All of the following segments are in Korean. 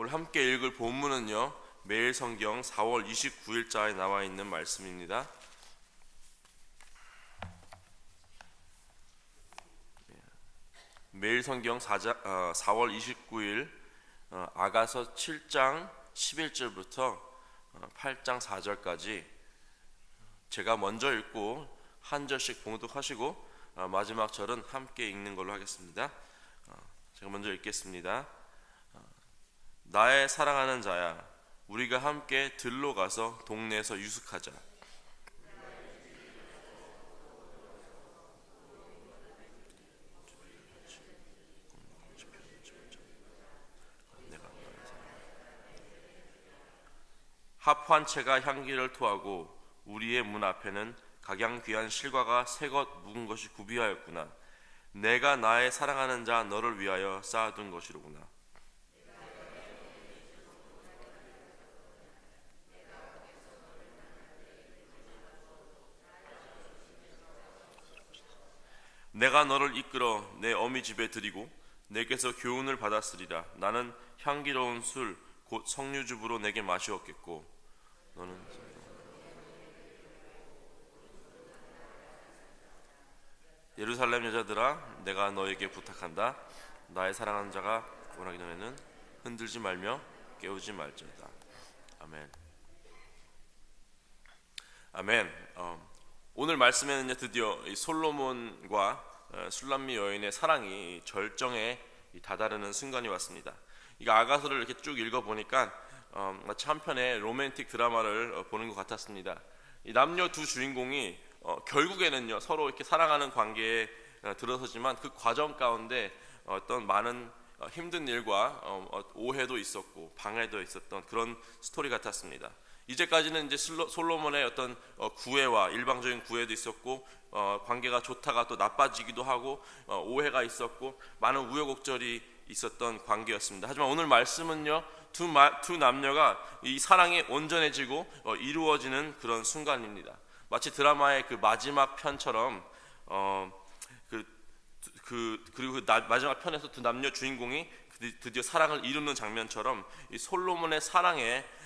오늘 함께 읽을 본문은요. 매일 성경 4월 29일자에 나와 있는 말씀입니다. 매일 성경 4자, 어, 4월 29일 어, 아가서 7장 11절부터 어, 8장 4절까지 제가 먼저 읽고 한 절씩 봉독하시고 어, 마지막 절은 함께 읽는 걸로 하겠습니다. 어, 제가 먼저 읽겠습니다. 어, 나의 사랑하는 자야, 우리가 함께 들로 가서 동네에서 유숙하자. 합환체가 향기를 토하고 우리의 문 앞에는 각양 귀한 실과가 새것 묵은 것이 구비하였구나. 내가 나의 사랑하는 자 너를 위하여 쌓아둔 것이로구나. 내가 너를 이끌어 내 어미 집에 들이고 내게서 교훈을 받았으리라. 나는 향기로운 술 곧 석류즙으로 내게 마시었겠고. 너는 예루살렘 여자들아 내가 너에게 부탁한다. 나의 사랑하는 자가 원하기 전에는 흔들지 말며 깨우지 말지어다. 아멘. 아멘. 어, 오늘 말씀에는 드디어 이 솔로몬과 어, 술람미 여인의 사랑이 절정에 다다르는 순간이 왔습니다 이 아가서를 이렇게 쭉 읽어 보니까 어, 마치 한편의 로맨틱 드라마를 어, 보는 것 같았습니다. 이 남녀 두 주인공이 어, 결국에는요 서로 이렇게 사랑하는 관계에 어, 들어서지만 그 과정 가운데 어떤 많은 어, 힘든 일과 어, 어, 오해도 있었고 방해도 있었던 그런 스토리 같았습니다. 이제까지는 이제 솔로몬의 어떤 어, 구애와 일방적인 구애도 있었고 어, 관계가 좋다가 또 나빠지기도 하고 어, 오해가 있었고 많은 우여곡절이 있었던 관계였습니다. 하지만 오늘 말씀은요 두, 마, 두 남녀가 이 사랑이 온전해지고 어, 이루어지는 그런 순간입니다. 마치 드라마의 그 마지막 편처럼 어, 그, 그 그리고 그 나, 마지막 편에서 두 남녀 주인공이 드디어 사랑을 이루는 장면처럼 이 솔로몬의 사랑에 어,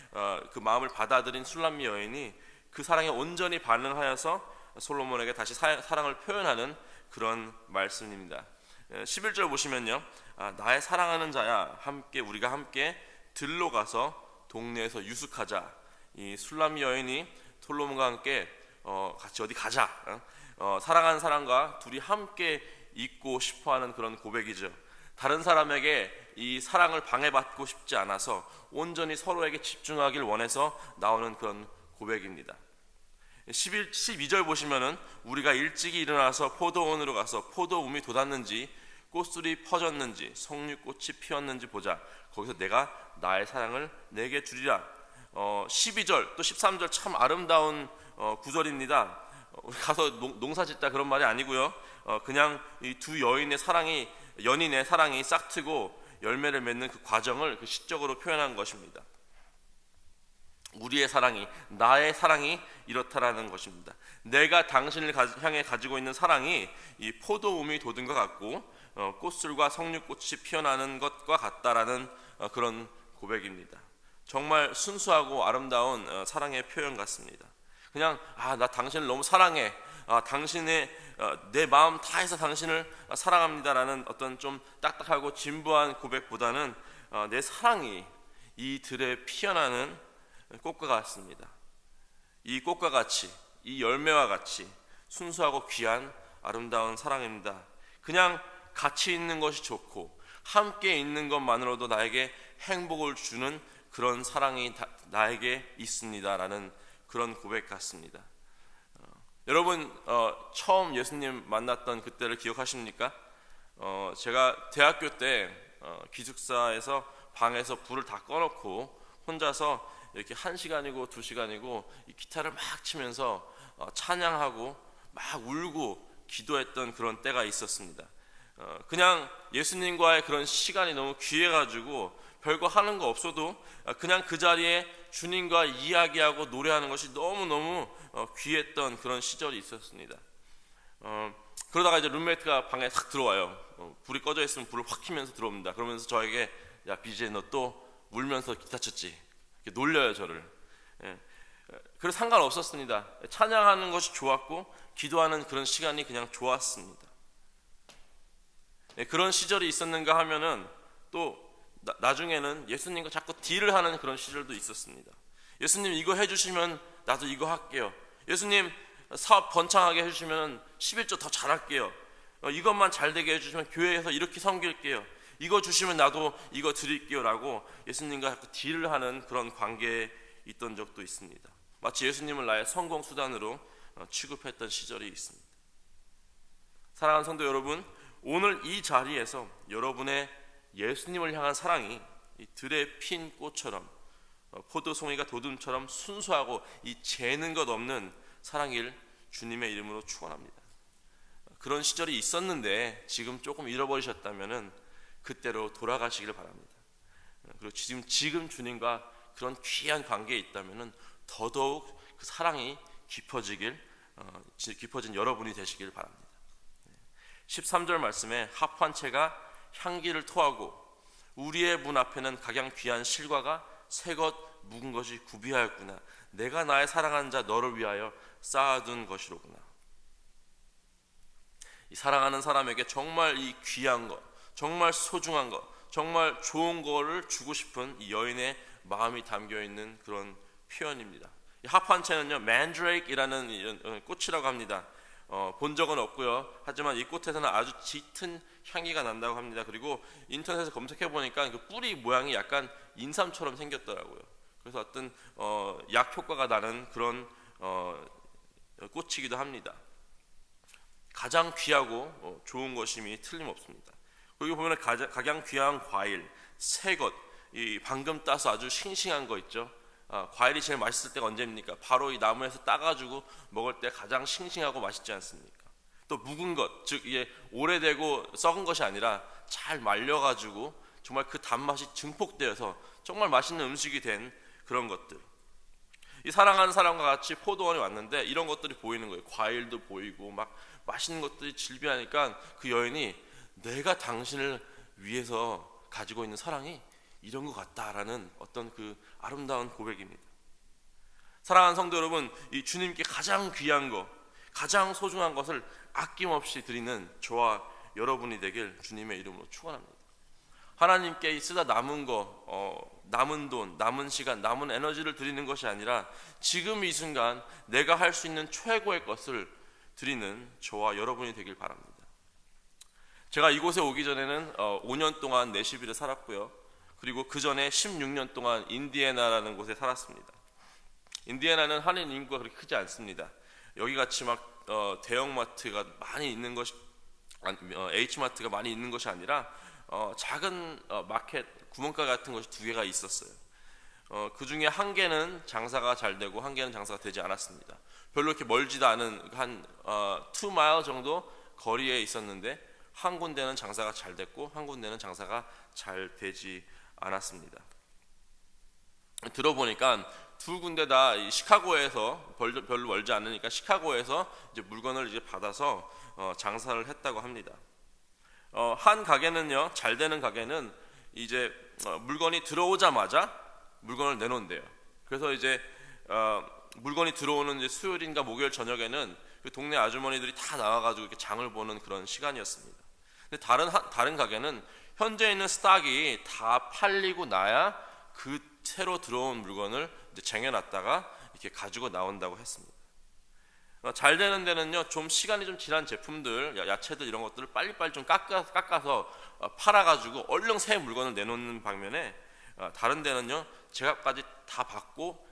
그 마음을 받아들인 술람미 여인이 그 사랑에 온전히 반응하여서 솔로몬에게 다시 사, 사랑을 표현하는 그런 말씀입니다. 11절 보시면요. 아, 나의 사랑하는 자야 함께 우리가 함께 들로 가서 동네에서 유숙하자. 이 술람 여인이 솔로몬과 함께 어, 같이 어디 가자. 어, 사랑하는 사람과 둘이 함께 있고 싶어하는 그런 고백이죠. 다른 사람에게 이 사랑을 방해받고 싶지 않아서 온전히 서로에게 집중하길 원해서 나오는 그런 고백입니다. 11, 12절 보시면은 우리가 일찍이 일어나서 포도원으로 가서 포도움이 돋았는지 꽃술이 퍼졌는지 석류꽃이 피었는지 보자. 거기서 내가 나의 사랑을 내게 주리라. 어, 12절 또 13절 참 아름다운 어, 구절입니다. 어, 가서 농, 사 짓다 그런 말이 아니고요. 어, 그냥 이 두 여인의 사랑이 연인의 사랑이 싹트고 열매를 맺는 그 과정을 그 시적으로 표현한 것입니다. 우리의 사랑이 나의 사랑이 이렇다라는 것입니다. 내가 당신을 향해 가지고 있는 사랑이 이 포도움이 돋은 것 같고 어, 꽃술과 석류꽃이 피어나는 것과 같다라는 어, 그런 고백입니다. 정말 순수하고 아름다운 어, 사랑의 표현 같습니다. 그냥 아 나 당신을 너무 사랑해. 아, 당신의 내 마음 다해서 당신을 사랑합니다라는 어떤 좀 딱딱하고 진부한 고백보다는 내 사랑이 이 들에 피어나는 꽃과 같습니다. 이 꽃과 같이 이 열매와 같이 순수하고 귀한 아름다운 사랑입니다. 그냥 같이 있는 것이 좋고 함께 있는 것만으로도 나에게 행복을 주는 그런 사랑이 나에게 있습니다라는 그런 고백 같습니다. 어, 여러분 어, 처음 예수님 만났던 그때를 기억하십니까? 어, 제가 대학교 때 어, 기숙사에서 방에서 불을 다 꺼놓고 혼자서 이렇게 한 시간이고 두 시간이고 기타를 막 치면서 어, 찬양하고 막 울고 기도했던 그런 때가 있었습니다. 어, 그냥 예수님과의 그런 시간이 너무 귀해가지고 별거 하는 거 없어도 그냥 그 자리에 주님과 이야기하고 노래하는 것이 너무너무 어, 귀했던 그런 시절이 있었습니다. 어, 그러다가 이제 룸메이트가 방에 탁 들어와요. 불이 꺼져 있으면 불을 확 켜면서 들어옵니다. 그러면서 저에게 야 BJ 너 또 울면서 기타 쳤지. 이렇게 놀려요 저를. 예. 그래서 상관없었습니다. 찬양하는 것이 좋았고 기도하는 그런 시간이 그냥 좋았습니다. 예, 그런 시절이 있었는가 하면은 또 나, 나중에는 예수님과 자꾸 딜을 하는 그런 시절도 있었습니다. 예수님 이거 해주시면 나도 이거 할게요. 예수님 사업 번창하게 해주시면 11조 더 잘할게요. 어, 이것만 잘 되게 해주시면 교회에서 이렇게 섬길게요. 이거 주시면 나도 이거 드릴게요라고 예수님과 자꾸 딜을 하는 그런 관계에 있던 적도 있습니다. 마치 예수님을 나의 성공 수단으로 어, 취급했던 시절이 있습니다. 사랑하는 성도 여러분, 오늘 이 자리에서 여러분의 예수님을 향한 사랑이 이 들에 핀 꽃처럼 어, 포도송이가 도둠처럼 순수하고 이 재는 것 없는 사랑일 주님의 이름으로 축원합니다. 그런 시절이 있었는데 지금 조금 잃어버리셨다면은 그때로 돌아가시기를 바랍니다. 그리고 지금 지금 주님과 그런 귀한 관계에 있다면은 더더욱 그 사랑이 깊어지길 어, 깊어진 여러분이 되시길 바랍니다. 13절 말씀에 합환체가 향기를 토하고 우리의 문 앞에는 각양 귀한 실과가 새것 묵은 것이 구비하였구나. 내가 나의 사랑하는 자 너를 위하여 쌓아둔 것이로구나. 이 사랑하는 사람에게 정말 이 귀한 것, 정말 소중한 것, 정말 좋은 거를 주고 싶은 이 여인의 마음이 담겨 있는 그런 표현입니다. 이 합한채는요, 맨드레이크이라는 꽃이라고 합니다. 어, 본 적은 없고요. 하지만 이 꽃에서는 아주 짙은 향기가 난다고 합니다. 그리고 인터넷에 검색해 보니까 그 뿌리 모양이 약간 인삼처럼 생겼더라고요. 그래서 어떤 어, 약 효과가 나는 그런 어, 꽃이기도 합니다. 가장 귀하고 어, 좋은 것임이 틀림없습니다. 여기 보면 가장 귀한 과일, 새것, 이 방금 따서 아주 싱싱한 거 있죠. 아, 과일이 제일 맛있을 때가 언제입니까? 바로 이 나무에서 따가지고 먹을 때 가장 싱싱하고 맛있지 않습니까? 또 묵은 것, 즉 이게 오래되고 썩은 것이 아니라 잘 말려가지고 정말 그 단맛이 증폭되어서 정말 맛있는 음식이 된 그런 것들. 이 사랑하는 사람과 같이 포도원에 왔는데 이런 것들이 보이는 거예요. 과일도 보이고 막 맛있는 것들이 질비하니까 그 여인이 내가 당신을 위해서 가지고 있는 사랑이 이런 것 같다라는 어떤 그 아름다운 고백입니다. 사랑하는 성도 여러분, 이 주님께 가장 귀한 것, 가장 소중한 것을 아낌없이 드리는 저와 여러분이 되길 주님의 이름으로 축원합니다. 하나님께 쓰다 남은 거, 어, 남은 돈, 남은 시간, 남은 에너지를 드리는 것이 아니라 지금 이 순간 내가 할 수 있는 최고의 것을 드리는 저와 여러분이 되길 바랍니다. 제가 이곳에 오기 전에는 어, 5년 동안 내시빌에 살았고요. 그리고 그 전에 16년 동안 인디애나라는 곳에 살았습니다. 인디애나는 한인 인구가 그렇게 크지 않습니다. 여기 같이 막 어, 대형마트가 많이 있는 것이 어, H마트가 많이 있는 것이 아니라 어, 작은 어, 마켓 구멍가 같은 것이 두 개가 있었어요. 어, 그 중에 한 개는 장사가 잘 되고 한 개는 장사가 되지 않았습니다. 별로 이렇게 멀지도 않은 한 어, 2마일 정도 거리에 있었는데 한 군데는 장사가 잘 됐고 한 군데는 장사가 잘 되지 않았습니다. 들어보니까 두 군데 다 시카고에서 별로 멀지 않으니까 시카고에서 이제 물건을 이제 받아서 어, 장사를 했다고 합니다. 어, 한 가게는요 잘 되는 가게는 이제 어, 물건이 들어오자마자 물건을 내놓은대요. 그래서 이제 어, 물건이 들어오는 이제 수요일인가 목요일 저녁에는 그 동네 아주머니들이 다 나와가지고 이렇게 장을 보는 그런 시간이었습니다. 근데 다른 다른 가게는 현재 있는 스탁이 다 팔리고 나야 그 새로 들어온 물건을 쟁여놨다가 이렇게 가지고 나온다고 했습니다. 어, 잘 되는 데는요, 좀 시간이 좀 지난 제품들, 야채들 이런 것들을 빨리빨리 좀 깎아, 깎아서 어, 팔아가지고 얼른 새 물건을 내놓는 방면에 어, 다른 데는요, 제값까지 다 받고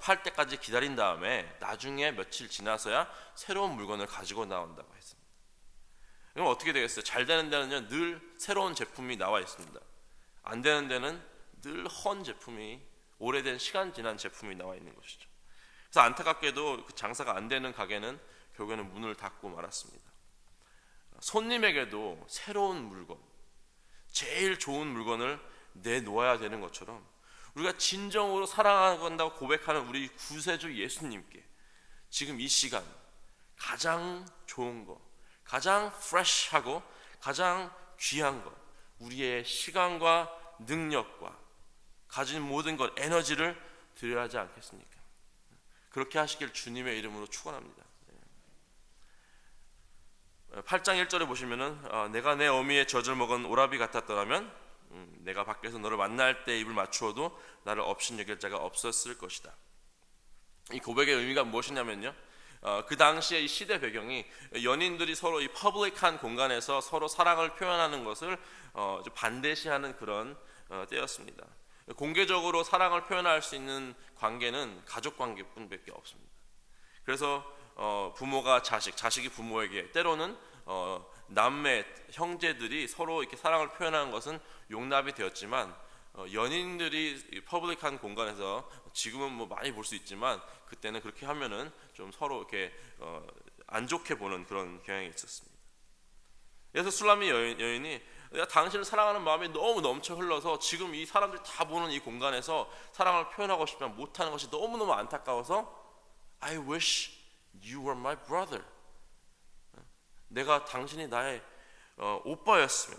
팔 때까지 기다린 다음에 나중에 며칠 지나서야 새로운 물건을 가지고 나온다고 했습니다. 그럼 어떻게 되겠어요? 잘 되는 데는요 늘 새로운 제품이 나와 있습니다. 안 되는 데는 늘 헌 제품이 오래된 시간 지난 제품이 나와 있는 것이죠. 그래서 안타깝게도 그 장사가 안 되는 가게는 결국에는 문을 닫고 말았습니다. 손님에게도 새로운 물건, 제일 좋은 물건을 내놓아야 되는 것처럼 우리가 진정으로 사랑한다고 고백하는 우리 구세주 예수님께 지금 이 시간 가장 좋은 것, 가장 프레시하고 가장 귀한 것, 우리의 시간과 능력과 가진 모든 것 에너지를 드려야 하지 않겠습니까? 그렇게 하시길 주님의 이름으로 축원합니다. 8장 1절에 보시면은 어, 내가 내 어미의 젖을 먹은 오라비 같았더라면 음, 내가 밖에서 너를 만날 때 입을 맞추어도 나를 없인 여길 자가 없었을 것이다. 이 고백의 의미가 무엇이냐면요. 어, 그 당시의 이 시대 배경이 연인들이 서로 이 퍼블릭한 공간에서 서로 사랑을 표현하는 것을 어, 반대시하는 그런 어, 때였습니다. 공개적으로 사랑을 표현할 수 있는 관계는 가족 관계뿐밖에 없습니다. 그래서 어, 부모가 자식, 자식이 부모에게 때로는 어, 남매, 형제들이 서로 이렇게 사랑을 표현하는 것은 용납이 되었지만 어, 연인들이 퍼블릭한 공간에서 지금은 뭐 많이 볼 수 있지만 그때는 그렇게 하면은 좀 서로 이렇게 어, 안 좋게 보는 그런 경향이 있었습니다. 그래서 술람미 여인, 여인이 내가 당신을 사랑하는 마음이 너무 넘쳐 흘러서 지금 이 사람들이 다 보는 이 공간에서 사랑을 표현하고 싶지만 못하는 것이 너무너무 안타까워서 I wish you were my brother. 내가 당신이 나의 어, 오빠였으면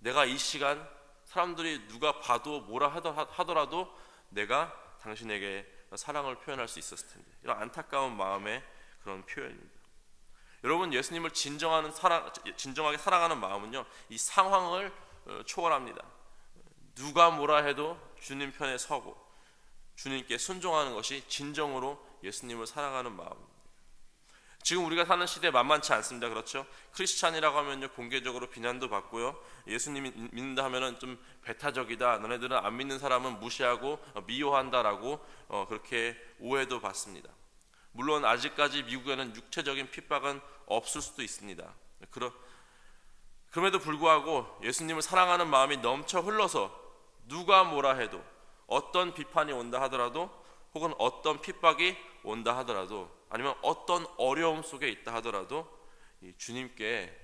내가 이 시간 사람들이 누가 봐도 뭐라 하더라도 내가 당신에게 사랑을 표현할 수 있었을 텐데 이런 안타까운 마음의 그런 표현입니다. 여러분 예수님을 진정하는 사랑, 진정하게 사랑하는 마음은요 이 상황을 어, 초월합니다. 누가 뭐라 해도 주님 편에 서고 주님께 순종하는 것이 진정으로 예수님을 사랑하는 마음입니다. 지금 우리가 사는 시대 만만치 않습니다. 그렇죠? 크리스찬이라고 하면요 공개적으로 비난도 받고요. 예수님이 믿는다 하면은 좀 배타적이다. 너네들은 안 믿는 사람은 무시하고 미워한다라고 어, 그렇게 오해도 받습니다. 물론 아직까지 미국에는 육체적인 핍박은 없을 수도 있습니다. 그러, 그럼에도 불구하고 예수님을 사랑하는 마음이 넘쳐 흘러서 누가 뭐라 해도 어떤 비판이 온다 하더라도 혹은 어떤 핍박이 온다 하더라도 아니면 어떤 어려움 속에 있다 하더라도 주님께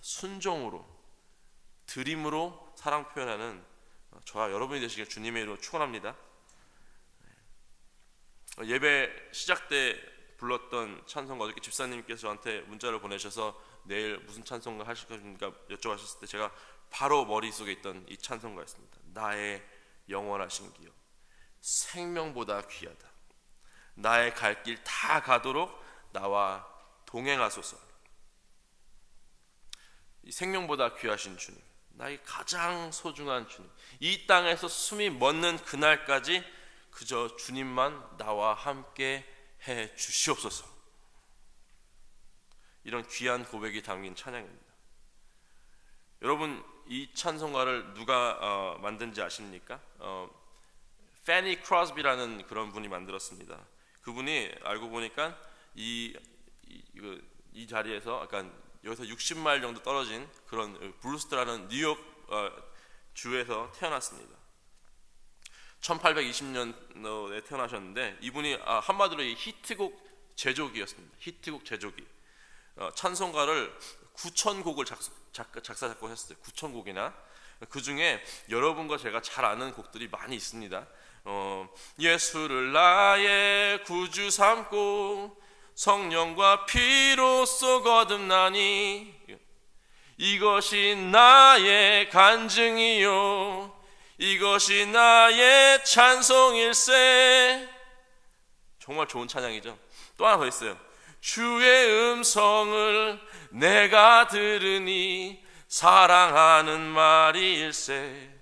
순종으로 드림으로 사랑 표현하는 저와 여러분이 되시길 주님의 이름으로 축원합니다. 예배 시작 때 불렀던 찬송가 어저께 집사님께서 저한테 문자를 보내셔서 내일 무슨 찬송가 하실 겁니까 여쭤보셨을 때 제가 바로 머릿속에 있던 이 찬송가였습니다. 나의 영원하신 기여 생명보다 귀하다. 나의 갈 길 다 가도록 나와 동행하소서. 이 생명보다 귀하신 주님, 나의 가장 소중한 주님. 이 땅에서 숨이 멎는 그날까지 그저 주님만 나와 함께 해 주시옵소서. 이런 귀한 고백이 담긴 찬양입니다. 여러분 이 찬송가를 누가 어, 만든지 아십니까? 어, 페니 크로스비라는 그런 분이 만들었습니다. 그분이 알고 보니까 이, 이, 이 자리에서 약간 여기서 60마일 정도 떨어진 그런 브루스트라는 뉴욕 어, 주에서 태어났습니다. 1820년도에 태어나셨는데 이분이 아, 한마디로 히트곡 제조기였습니다. 히트곡 제조기. 어, 찬송가를 9천 곡을 작사, 작사 작곡했어요. 9천 곡이나 그 중에 여러분과 제가 잘 아는 곡들이 많이 있습니다. 어, 예수를 나의 구주 삼고 성령과 피로써 거듭나니 이것이 나의 간증이요. 이것이 나의 찬송일세. 정말 좋은 찬양이죠. 또 하나 더 있어요. 주의 음성을 내가 들으니 사랑하는 말일세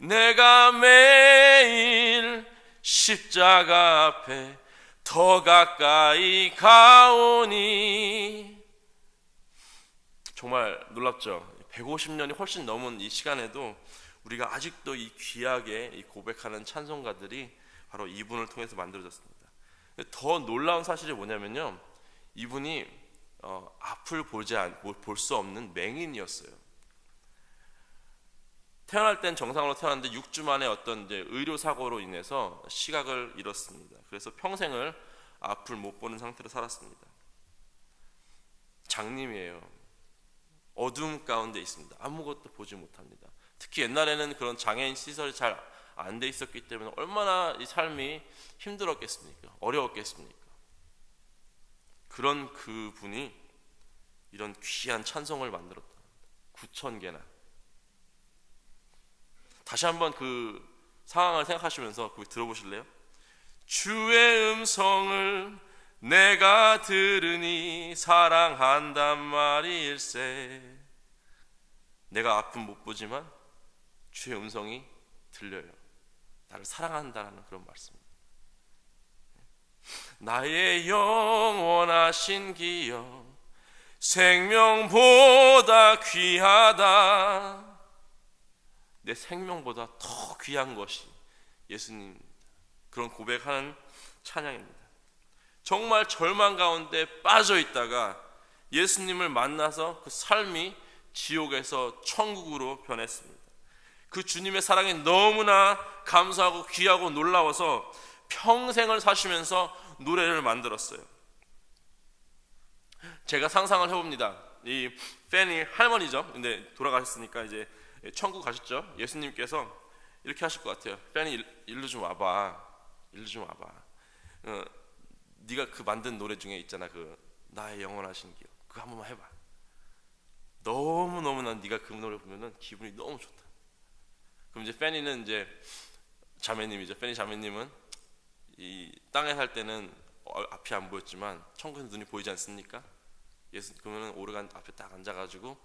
내가 매일 십자가 앞에 더 가까이 가오니 정말 놀랍죠 150년이 훨씬 넘은 이 시간에도 우리가 아직도 이 귀하게 이 고백하는 찬송가들이 바로 이분을 통해서 만들어졌습니다. 더 놀라운 사실이 뭐냐면요, 이분이 어, 앞을 보지 볼 수 없는 맹인이었어요. 태어날 땐 정상으로 태어났는데 6주 만에 어떤 이제 의료 사고로 인해서 시각을 잃었습니다. 그래서 평생을 앞을 못 보는 상태로 살았습니다. 장님이에요. 어둠 가운데 있습니다. 아무것도 보지 못합니다. 특히 옛날에는 그런 장애인 시설이 잘 안 돼 있었기 때문에 얼마나 이 삶이 힘들었겠습니까? 어려웠겠습니까? 그런 그분이 이런 귀한 찬송을 만들었다. 9천 개나. 다시 한번 그 상황을 생각하시면서 그 들어보실래요? 주의 음성을 내가 들으니 사랑한단 말일세. 내가 앞은 못 보지만 주의 음성이 들려요. 나를 사랑한다는 그런 말씀입니다. 나의 영원하신 기억 생명보다 귀하다. 내 생명보다 더 귀한 것이 예수님 그런 고백하는 찬양입니다. 정말 절망 가운데 빠져 있다가 예수님을 만나서 그 삶이 지옥에서 천국으로 변했습니다. 그 주님의 사랑이 너무나 감사하고 귀하고 놀라워서 평생을 사시면서 노래를 만들었어요. 제가 상상을 해봅니다. 이 팬이 할머니죠. 근데 돌아가셨으니까 이제 천국 가셨죠. 예수님께서 이렇게 하실 것 같아요. 팬이 일로 좀 와봐. 일로 좀 와봐. 어, 네가 그 만든 노래 중에 있잖아. 그 나의 영원하신 기억. 그거 한 번만 해봐. 너무 너무 난 네가 그 노래 보면은 기분이 너무 좋다. 그럼 이제 팬이는 이제 자매님이죠. 팬이 자매님은 이 땅에 살 때는 어, 앞이 안 보였지만 천국에서 눈이 보이지 않습니까? 예수 그러면은 오르간 앞에 딱 앉아가지고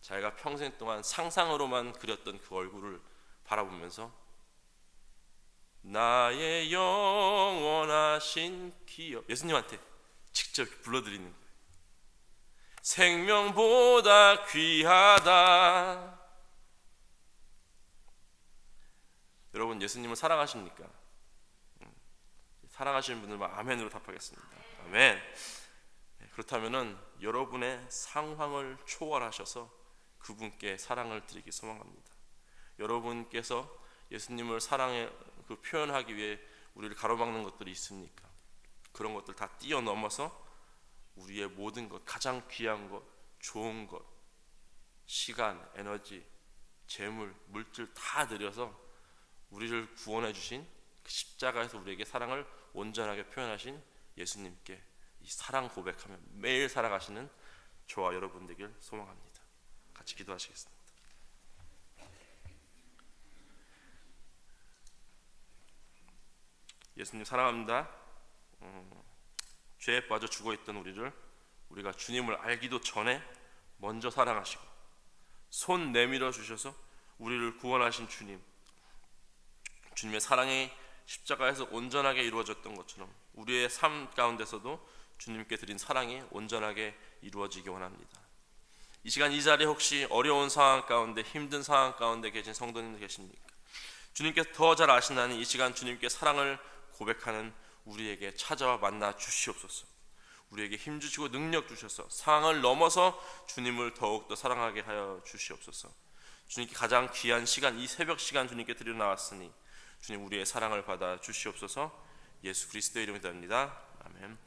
자기가 평생 동안 상상으로만 그렸던 그 얼굴을 바라보면서 나의 영원하신 기억 예수님한테 직접 불러드리는 거예요. 생명보다 귀하다. 여러분 예수님을 사랑하십니까? 음, 사랑하시는 분들만 아멘으로 답하겠습니다. 아멘. 네, 그렇다면은 여러분의 상황을 초월하셔서 그분께 사랑을 드리기 소망합니다. 여러분께서 예수님을 사랑해 그 표현하기 위해 우리를 가로막는 것들이 있습니까? 그런 것들 다 뛰어넘어서 우리의 모든 것, 가장 귀한 것, 좋은 것, 시간, 에너지, 재물, 물질 다 들여서 우리를 구원해 주신 그 십자가에서 우리에게 사랑을 온전하게 표현하신 예수님께 이 사랑 고백하며 매일 살아가시는 저와 여러분 되길 소망합니다. 같이 기도하시겠습니다. 예수님 사랑합니다. 음, 죄에 빠져 죽어 있던 우리를 우리가 주님을 알기도 전에 먼저 사랑하시고 손 내밀어 주셔서 우리를 구원하신 주님 주님의 사랑이 십자가에서 온전하게 이루어졌던 것처럼 우리의 삶 가운데서도 주님께 드린 사랑이 온전하게 이루어지기 원합니다. 이 시간 이 자리에 혹시 어려운 상황 가운데 힘든 상황 가운데 계신 성도님들 계십니까? 주님께서 더 잘 아시나니 이 시간 주님께 사랑을 고백하는 우리에게 찾아와 만나 주시옵소서. 우리에게 힘 주시고 능력 주셔서 상황을 넘어서 주님을 더욱 더 사랑하게 하여 주시옵소서. 주님께 가장 귀한 시간 이 새벽 시간 주님께 드려 나왔으니 주님 우리의 사랑을 받아 주시옵소서. 예수 그리스도의 이름으로 기도합니다. 아멘.